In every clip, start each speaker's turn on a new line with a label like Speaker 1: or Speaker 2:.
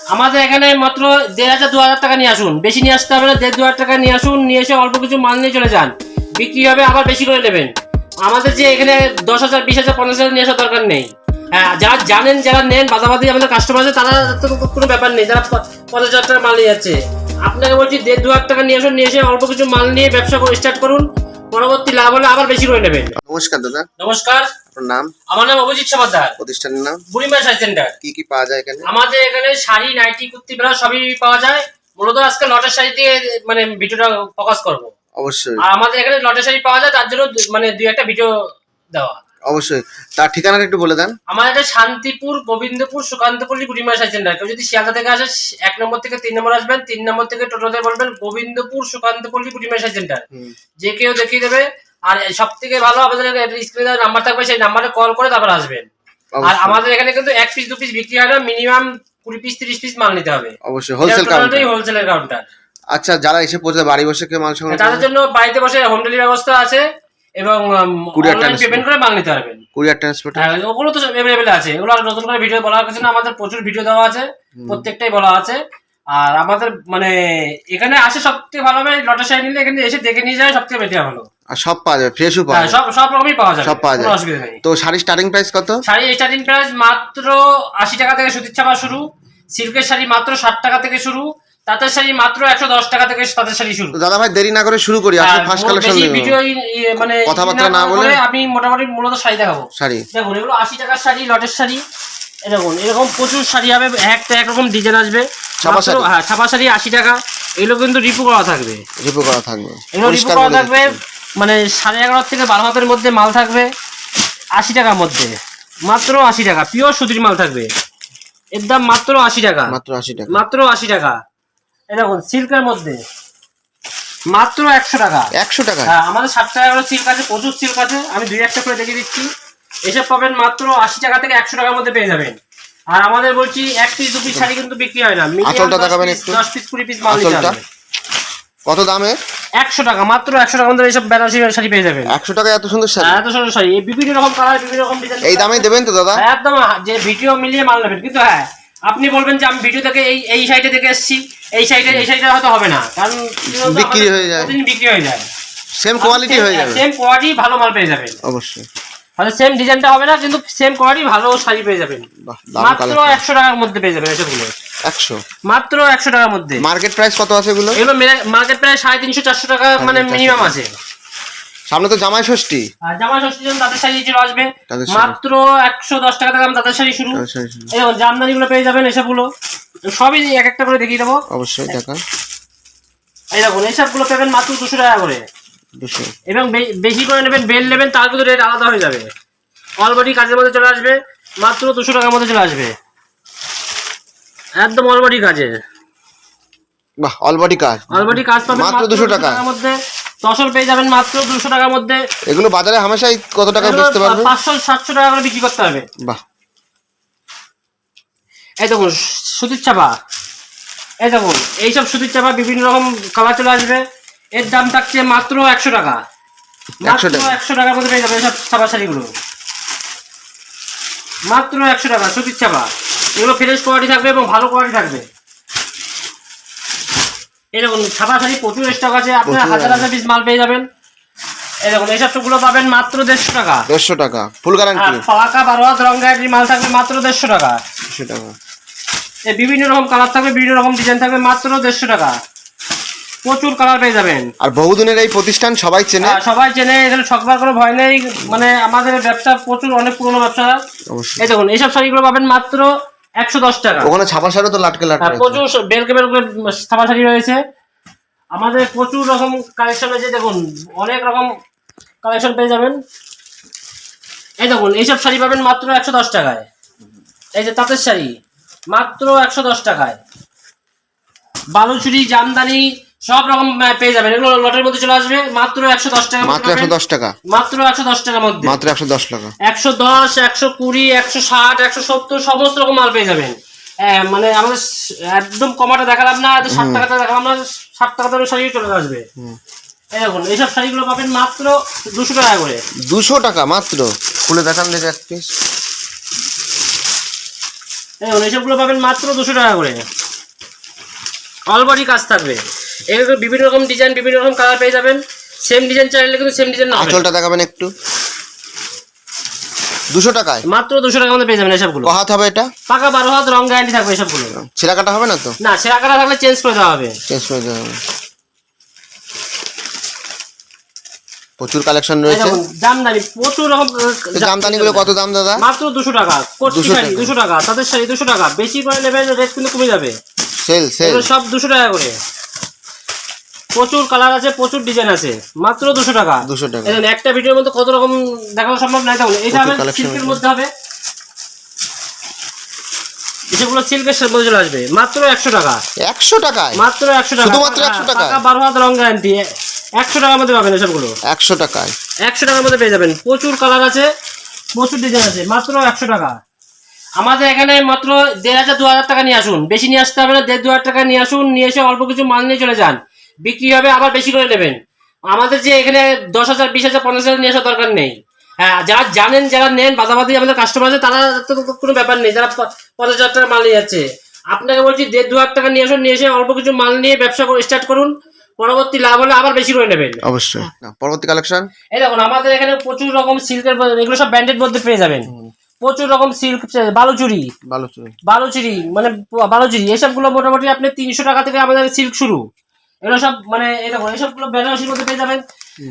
Speaker 1: আমাদের এখানে মাত্র দেড় হাজার দু হাজার টাকা নিয়ে আসুন। বেশি নিয়ে আসতে হবে না দেড় দু হাজার টাকা নিয়ে আসুন নিয়ে এসে অল্প কিছু মাল নিয়ে চলে যান। বিক্রি হবে আবার বেশি করে নেবেন। আমাদের যে এখানে দশ হাজার বিশ হাজার পঞ্চাশ হাজার নিয়ে আসার দরকার নেই। হ্যাঁ যারা জানেন যারা নেন বাদাবাদি আমাদের কাস্টমার আছে তারা তো কোনো ব্যাপার নেই যারা পঞ্চাশ হাজার টাকা মাল নিয়ে যাচ্ছে। আপনাকে বলছি দেড় দু হাজার টাকা নিয়ে আসুন নিয়ে এসে অল্প কিছু মাল নিয়ে ব্যবসা স্টার্ট করুন। পরবর্তী লাভ হলে আবার বেশি করে নেবেন।
Speaker 2: নমস্কার দাদা।
Speaker 1: নমস্কার।
Speaker 2: আপনার নাম?
Speaker 1: আমার নাম অভিজিৎ সমাদার।
Speaker 2: প্রতিষ্ঠানের নাম?
Speaker 1: বুড়িমা সাই সেন্টার।
Speaker 2: কি কি পাওয়া যায় এখানে?
Speaker 1: আমাদের এখানে শাড়ি নাইটি কুর্তি বেলা সবই পাওয়া যায়। মূলত আজকে লটের শাড়ি দিয়ে মানে ভিডিওটা ফোকাস করব।
Speaker 2: অবশ্যই।
Speaker 1: আর আমাদের এখানে লটের শাড়ি পাওয়া যায় তার জন্য মানে দুই একটা ভিডিও দেওয়া।
Speaker 2: অবশ্যই। তার ঠিকানাটা একটু বলে দেন।
Speaker 1: আমাদের এটা শান্তিপুর গোবিন্দপুর সুকান্তপল্লী বুড়িমা সাই সেন্টার। কেউ যদি শিয়ালদা থেকে আসে এক নম্বর থেকে তিন নম্বর আসবেন তিন নম্বর থেকে টোটোতে বলবেন গোবিন্দপুর সুকান্তপল্লী বুড়িমা সাই সেন্টার। যে কেউ দেখিয়ে দেবে আর সব থেকে ভালো আমাদের স্ক্রিনে নাম্বার থাকবে সেই নাম্বারে কল করে তারপর আসবেন। আর আমাদের এখানে কিন্তু এক পিস দু পিস বিক্রি হয় না মিনিমাম কুড়ি পিস তিরিশ পিস মাল নিতে হবে।
Speaker 2: অবশ্যই হোলসেল কাউন্টার
Speaker 1: হোলসেলের কাউন্টার
Speaker 2: আচ্ছা যারা এসে পৌঁছে বাড়ি বসে কেউ মাল সংগ্রহ
Speaker 1: তাদের জন্য বাড়িতে বসে হোম ডেলিভারি ব্যবস্থা আছে এবং অনলাইন পেমেন্ট করে মাল নিতে পারবেন।
Speaker 2: কুরিয়ার ট্রান্সপোর্ট
Speaker 1: হ্যাঁ, ওগুলো তো অ্যাভেলেবেল আছে। এগুলো আর নতুন করে ভিডিও বলা কিছু না আমাদের প্রচুর ভিডিও দেওয়া আছে প্রত্যেকটাই বলা আছে। আর আমাদের মানে এখানে আসে সব থেকে ভালো হবে লটার শাড়ি নিলে এখানে এসে দেখে নিয়ে যায় সব থেকে বেটার ভালো।
Speaker 2: আর সব পাওয়া যাবে ফ্রেশও পাওয়া
Speaker 1: হ্যাঁ,
Speaker 2: যাবে
Speaker 1: সব সব রকমই পাওয়া যাবে
Speaker 2: সব পাওয়া।
Speaker 1: অসুবিধা নেই।
Speaker 2: তো শাড়ির স্টার্টিং প্রাইস কত?
Speaker 1: শাড়ি স্টার্টিং প্রাইস মাত্র আশি টাকা থেকে সুতির ছাপা শুরু সিল্কের শাড়ি মাত্র ষাট টাকা থেকে শুরু তাঁতের শাড়ি মাত্র একশো দশ টাকা থেকে তাঁতের শাড়ি শুরু।
Speaker 2: দাদা ভাই দেরি না করে শুরু করি ফার্স্ট কালেকশন
Speaker 1: ভিডিও মানে
Speaker 2: কথাবার্তা না বলে-
Speaker 1: আমি মোটামুটি মূলত শাড়ি দেখাবো।
Speaker 2: শাড়ি।
Speaker 1: দেখুন এগুলো আশি টাকার শাড়ি লটের শাড়ি। দেখুন এরকম প্রচুর শাড়ি হবে একটা একরকম ডিজাইন আসবে।
Speaker 2: ছাপা শাড়ি?
Speaker 1: হ্যাঁ ছাপা শাড়ি আশি টাকা এগুলো কিন্তু রিপু করা থাকবে।
Speaker 2: রিপো করা থাকবে।
Speaker 1: এগুলো রিপু করা থাকবে। মানে সাড়ে এগারো থেকে বারো হাতের মধ্যে মাল থাকবে আশি টাকার মধ্যে। মাত্র আশি টাকা পিওর সুতির মাল থাকবে। এর দাম মাত্র আশি টাকা।
Speaker 2: মাত্র আশি টাকা।
Speaker 1: মাত্র আশি টাকা। এই দেখুন সিল্কের মধ্যে মাত্র একশো টাকা।
Speaker 2: একশো টাকা।
Speaker 1: হ্যাঁ আমাদের ষাট টাকা করে সিল্ক আছে প্রচুর সিল্ক আছে আমি দুই একটা করে দেখিয়ে দিচ্ছি। এসব পাবেন মাত্র আশি টাকা থেকে একশো টাকার মধ্যে পেয়ে যাবেন। আর আমাদের বলছি এক পিস দু পিস শাড়ি কিন্তু বিক্রি হয় না। দশ
Speaker 2: দেখাবেন
Speaker 1: পিস
Speaker 2: একটু।
Speaker 1: দশ পিস কুড়ি পিস মাল
Speaker 2: কত দামে?
Speaker 1: একশো টাকা মাত্র একশো টাকা আমাদের এইসব বেনারসি শাড়ি পেয়ে যাবেন।
Speaker 2: একশো টাকা এত সুন্দর শাড়ি?
Speaker 1: হ্যাঁ, এত সুন্দর শাড়ি। এই বিভিন্ন রকম কালার বিভিন্ন রকম ডিজাইন
Speaker 2: এই দামে দেবেন তো দাদা?
Speaker 1: একদম যে ভিডিও মিলিয়ে মাল নেবেন। কিন্তু হ্যাঁ আপনি বলবেন যে আমি ভিডিও থেকে এই এই সাইডে থেকে এসেছি। এই সাইডে এই সাইডে হয়তো হবে না। কারণ
Speaker 2: বিক্রি হয়ে যায়।
Speaker 1: বিক্রি হয়ে যায়।
Speaker 2: সেম কোয়ালিটি হয়ে যাবে।
Speaker 1: সেম কোয়ালিটি ভালো মাল পেয়ে যাবেন।
Speaker 2: অবশ্যই।
Speaker 1: হয়তো সেম ডিজাইনটা হবে না কিন্তু সেম কোয়ালিটি ভালো শাড়ি পেয়ে যাবেন। মাত্র একশো টাকার মধ্যে পেয়ে যাবেন এসবগুলো।
Speaker 2: একশো?
Speaker 1: মাত্র একশো টাকার মধ্যে।
Speaker 2: মার্কেট প্রাইস কত আছে এগুলো?
Speaker 1: এগুলো মার্কেট প্রাইস সাড়ে তিনশো চারশো টাকা মানে মিনিমাম আছে।
Speaker 2: সামনে তো জামাই ষষ্ঠী।
Speaker 1: আর জামা ষষ্ঠীর জন্য তাদের শাড়ি আসবে। মাত্র একশো দশ টাকা থেকে তাদের শাড়ি শুরু। এই জামদানি গুলো পেয়ে যাবেন এসবগুলো। সবই এক একটা করে দেখিয়ে দেবো।
Speaker 2: অবশ্যই টাকা
Speaker 1: এই দেখুন এইসবগুলো পাবেন মাত্র দুশো টাকা করে। এবং বেশি করে নেবেন বেল নেবেন তার কিন্তু রেট আলাদা হয়ে যাবে। অলবডি কাজের মধ্যে চলে আসবে মাত্র দুশো টাকার মধ্যে চলে আসবে। একদম অলবডি কাজে
Speaker 2: বাহ অলবডি কাজ।
Speaker 1: অলবডি কাজ পাবেন
Speaker 2: মাত্র 200 টাকা।
Speaker 1: টাকার মধ্যে। তসল পেয়ে যাবেন মাত্র টাকার মধ্যে।
Speaker 2: এগুলো বাজারে হামেশাই কত টাকা বেচতে পারবে?
Speaker 1: টাকা করে বিক্রি করতে হবে।
Speaker 2: বাহ।
Speaker 1: এই দেখুন সুতির চাপা। এই দেখুন এইসব সুতির চাপা বিভিন্ন রকম কালার চলে আসবে। এর দাম থাকছে মাত্র একশো টাকা।
Speaker 2: 100
Speaker 1: মাত্র
Speaker 2: টাকা।
Speaker 1: একশো টাকার মধ্যে পেয়ে যাবে এইসব ছাপা শাড়িগুলো মাত্র একশো টাকা সুতির ছাপা। এগুলো ফ্রেশ কোয়ালিটি থাকবে এবং ভালো কোয়ালিটি থাকবে। দেখুন ছাপা শাড়ি প্রচুর স্টক আছে। আপনার হাজার হাজার পিস মাল পেয়ে যাবেন। এই দেখুন এইসবগুলো পাবেন মাত্র দেড়শো টাকা।
Speaker 2: দেড়শো টাকা ফুল গ্যারান্টি
Speaker 1: পাকা বারো হাত রং গাড়ির মাল থাকবে মাত্র দেড়শো টাকা।
Speaker 2: দেড়শো টাকা।
Speaker 1: এ বিভিন্ন রকম কালার থাকবে বিভিন্ন রকম ডিজাইন থাকবে মাত্র দেড়শো টাকা। প্রচুর কালার পেয়ে যাবেন।
Speaker 2: আর বহুদিনের এই প্রতিষ্ঠান সবাই চেনে?
Speaker 1: সবাই চেনে এখানে ঠকবার কোনো ভয় নেই। মানে আমাদের ব্যবসা প্রচুর অনেক পুরনো ব্যবসা। এই দেখুন এইসব শাড়িগুলো পাবেন মাত্র একশো দশ টাকা।
Speaker 2: ওখানে ছাপা শাড়ি তো লাটকে
Speaker 1: হ্যাঁ,
Speaker 2: লাটকে
Speaker 1: প্রচুর বেলকে বেলকে ছাপা শাড়ি রয়েছে। আমাদের প্রচুর রকম কালেকশন রয়েছে দেখুন অনেক রকম কালেকশন পেয়ে যাবেন। এই দেখুন এইসব শাড়ি পাবেন মাত্র একশো দশ টাকায়। এই যে তাঁতের শাড়ি মাত্র একশো দশ টাকায়। বালুচুরি জামদানি সব রকম পেয়ে যাবেন। এগুলো লটের মধ্যে চলে আসবে মাত্র একশো দশ টাকা
Speaker 2: মাত্র একশো দশ টাকা।
Speaker 1: মাত্র একশো দশ টাকার মধ্যে।
Speaker 2: মাত্র একশো দশ টাকা।
Speaker 1: একশো দশ একশো কুড়ি একশো ষাট একশো সত্তর সমস্ত রকম মাল পেয়ে যাবেন। মানে আমাদের একদম কমাটা দেখালাম না ষাট টাকাটা দেখালাম না ষাট টাকা দামের শাড়ি চলে আসবে। এই দেখুন এইসব শাড়িগুলো পাবেন মাত্র দুশো টাকা করে।
Speaker 2: দুশো টাকা মাত্র। খুলে দেখান দেখে এক পিস
Speaker 1: দেখুন এইসবগুলো পাবেন মাত্র দুশো টাকা করে। অল বডি কাজ থাকবে। এগুলো বিভিন্ন রকম ডিজাইন বিভিন্ন রকম কালার পেয়ে যাবেন। সেম ডিজাইন চাইলে কিন্তু সেম ডিজাইন না
Speaker 2: আঁচলটা দেখাবেন একটু। দুশো টাকায়?
Speaker 1: মাত্র দুশো টাকা মধ্যে পেয়ে যাবেন এসবগুলো।
Speaker 2: কহাত হবে এটা?
Speaker 1: পাকা বারো হাত রং গ্যারান্টি থাকবে এসবগুলো।
Speaker 2: ছেঁড়া কাটা হবে না তো?
Speaker 1: না সেরা কাটা থাকলে চেঞ্জ করে দেওয়া হবে।
Speaker 2: চেঞ্জ করে দেওয়া হবে। প্রচুর কালেকশন রয়েছে।
Speaker 1: জামদানি প্রচুর রকম
Speaker 2: এই জামদানিগুলো কত দাম দাদা?
Speaker 1: মাত্র দুশো টাকা। কোটি শাড়ি। দুশো টাকা তাদের শাড়ি দুশো টাকা। বেশি করে নেবেন রেট কিন্তু কমে যাবে।
Speaker 2: সেল সেল
Speaker 1: সব দুশো টাকা করে। প্রচুর কালার আছে প্রচুর ডিজাইন আছে। মাত্র দুশো টাকা।
Speaker 2: 200 টাকা।
Speaker 1: একটা ভিডিওর মধ্যে কত রকম দেখানো সম্ভব? তখন এটা হবে সিল্কের মধ্যে হবে। যেগুলো সিল্কের মধ্যে চলে আসবে। মাত্র একশো টাকা।
Speaker 2: একশো টাকায়?
Speaker 1: মাত্র একশো টাকা।
Speaker 2: শুধুমাত্র 100 টাকা?
Speaker 1: বারো হাত রং গ্যারান্টি একশো টাকার মধ্যে পাবেন এসবগুলো।
Speaker 2: একশো টাকায়।
Speaker 1: একশো টাকার মধ্যে পেয়ে যাবেন। প্রচুর কালার আছে প্রচুর ডিজাইন আছে মাত্র একশো টাকা। আমাদের এখানে মাত্র দেড় হাজার দু হাজার টাকা নিয়ে আসুন। বেশি নিয়ে আসতে হবে না দেড় দু হাজার টাকা নিয়ে আসুন নিয়ে এসে অল্প কিছু মাল নিয়ে চলে যান। বিক্রি হবে আবার বেশি করে নেবেন। আমাদের যে এখানে দশ হাজার বিশ হাজার পঞ্চাশ হাজার নিয়ে আসার দরকার নেই। হ্যাঁ যারা জানেন যারা নেন বাদাবাদি আমাদের কাস্টমার আছে তারা তো কোনো ব্যাপার নেই যারা পঞ্চাশ হাজার টাকা মাল নিয়ে যাচ্ছে। আপনাকে বলছি দেড় দু হাজার টাকা নিয়ে আসুন নিয়ে এসে অল্প কিছু মাল নিয়ে ব্যবসা স্টার্ট করুন। পরবর্তী লাভ হলে আবার বেশি করে নেবেন।
Speaker 2: অবশ্যই। পরবর্তী কালেকশন
Speaker 1: এই দেখুন আমাদের এখানে প্রচুর রকম সিল্কের এগুলো সব ব্যান্ডেড মধ্যে পেয়ে যাবেন। প্রচুর রকম সিল্ক বালুচুরি।
Speaker 2: ভালো চলে
Speaker 1: বালুচুরি মানে বালুচুরি এসবগুলো মোটামুটি আপনি তিনশো টাকা থেকে আমাদের সিল্ক শুরু। এগুলো সব মানে এই দেখুন এসবগুলো বেনারসির মধ্যে পেয়ে যাবেন।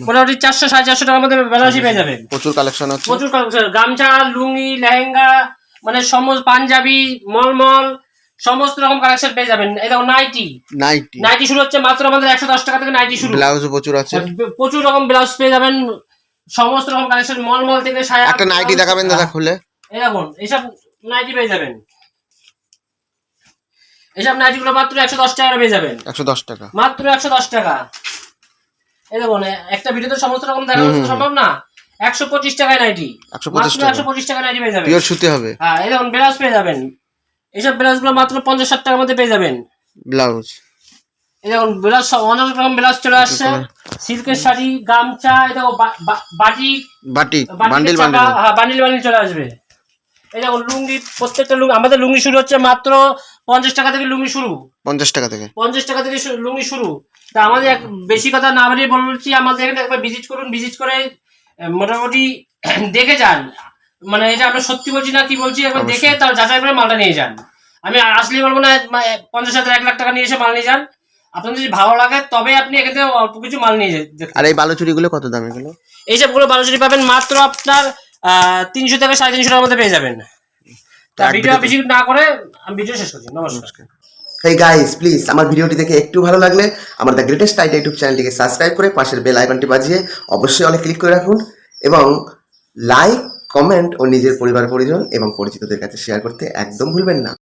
Speaker 1: মোটামুটি চারশো সাড়ে চারশো টাকার মধ্যে বেনারসি পেয়ে যাবেন।
Speaker 2: প্রচুর কালেকশন আছে।
Speaker 1: প্রচুর কালেকশন গামছা লুঙ্গি লেহেঙ্গা মানে সমস্ত পাঞ্জাবি মলমল সমস্ত রকম কালেকশন পেয়ে যাবেন। এই দেখুন নাইটি।
Speaker 2: নাইটি।
Speaker 1: নাইটি শুরু হচ্ছে মাত্র আমাদের একশো দশ টাকা থেকে নাইটি শুরু।
Speaker 2: ব্লাউজও প্রচুর আছে।
Speaker 1: প্রচুর রকম ব্লাউজ পেয়ে যাবেন। সমস্ত রকম কালেকশন মলমল থেকে সায়া
Speaker 2: একটা নাইটি দেখাবেন দাদা খুলে।
Speaker 1: এই দেখুন এইসব নাইটি পেয়ে যাবেন। এইসব নাইটি গুলো মাত্র একশো দশ টাকা পেয়ে যাবেন।
Speaker 2: একশো দশ টাকা।
Speaker 1: মাত্র একশো দশ টাকা। এই দেখুন একটা ভিডিওতে সমস্ত রকম দেখানো সম্ভব না? একশো পঁচিশ টাকায় নাইটি।
Speaker 2: 125
Speaker 1: মাত্র একশো পঁচিশ টাকা নাইটি পেয়ে যাবেন।
Speaker 2: পিওর সুতি হবে।
Speaker 1: হ্যাঁ এই দেখুন ব্লাউজ পেয়ে যাবেন। এইসব ব্লাউজগুলো মাত্র পঞ্চাশ ষাট টাকার মধ্যে পেয়ে যাবেন।
Speaker 2: ব্লাউজ।
Speaker 1: এই দেখুন ব্লাউজ অনেক রকম ব্লাউজ চলে আসছে। সিল্কের শাড়ি গামছা এই দেখো বাটিক
Speaker 2: বাটিক
Speaker 1: বান্ডিল হ্যাঁ বান্ডিল বান্ডিল চলে আসবে। এই দেখুন লুঙ্গি প্রত্যেকটা লুঙ্গি আমাদের লুঙ্গি শুরু হচ্ছে মাত্র পঞ্চাশ টাকা থেকে লুঙ্গি শুরু।
Speaker 2: পঞ্চাশ টাকা থেকে।
Speaker 1: পঞ্চাশ টাকা থেকে লুঙ্গি শুরু। তা আমাদের এক বেশি কথা না বাড়িয়ে বলছি আমাদের এখানে একবার ভিজিট করুন ভিজিট করে মোটামুটি দেখে যান। মানে এটা আমরা সত্যি বলছি না কি বলছি একবার দেখে তার যাচাই করে মালটা নিয়ে যান। আমি আসলে বলব না পঞ্চাশ হাজার এক লাখ টাকা নিয়ে এসে মাল নিয়ে যান। আপনার যদি ভালো লাগে তবে আপনি এখান থেকে অল্প কিছু মাল নিয়ে যেতে
Speaker 2: আর এই বালুচুরিগুলো কত দাম এগুলো?
Speaker 1: এইসবগুলো বারোশো পাবেন মাত্র আপনার তিনশো থেকে সাড়ে তিনশো টাকার মধ্যে পেয়ে যাবেন। ভিডিও বেশি না করে আমি ভিডিও শেষ করছি। নমস্কার।
Speaker 3: হেই গাইস প্লিজ আমার ভিডিওটি দেখে একটু ভালো লাগলে আমার দ্য গ্রেটেস্ট আইডিয়া ইউটিউব চ্যানেলটিকে সাবস্ক্রাইব করে পাশের বেল আইকনটি বাজিয়ে অবশ্যই অনেক ক্লিক করে রাখুন এবং লাইক কমেন্ট ও নিজের পরিবার পরিজন এবং পরিচিতদের কাছে শেয়ার করতে একদম ভুলবেন না।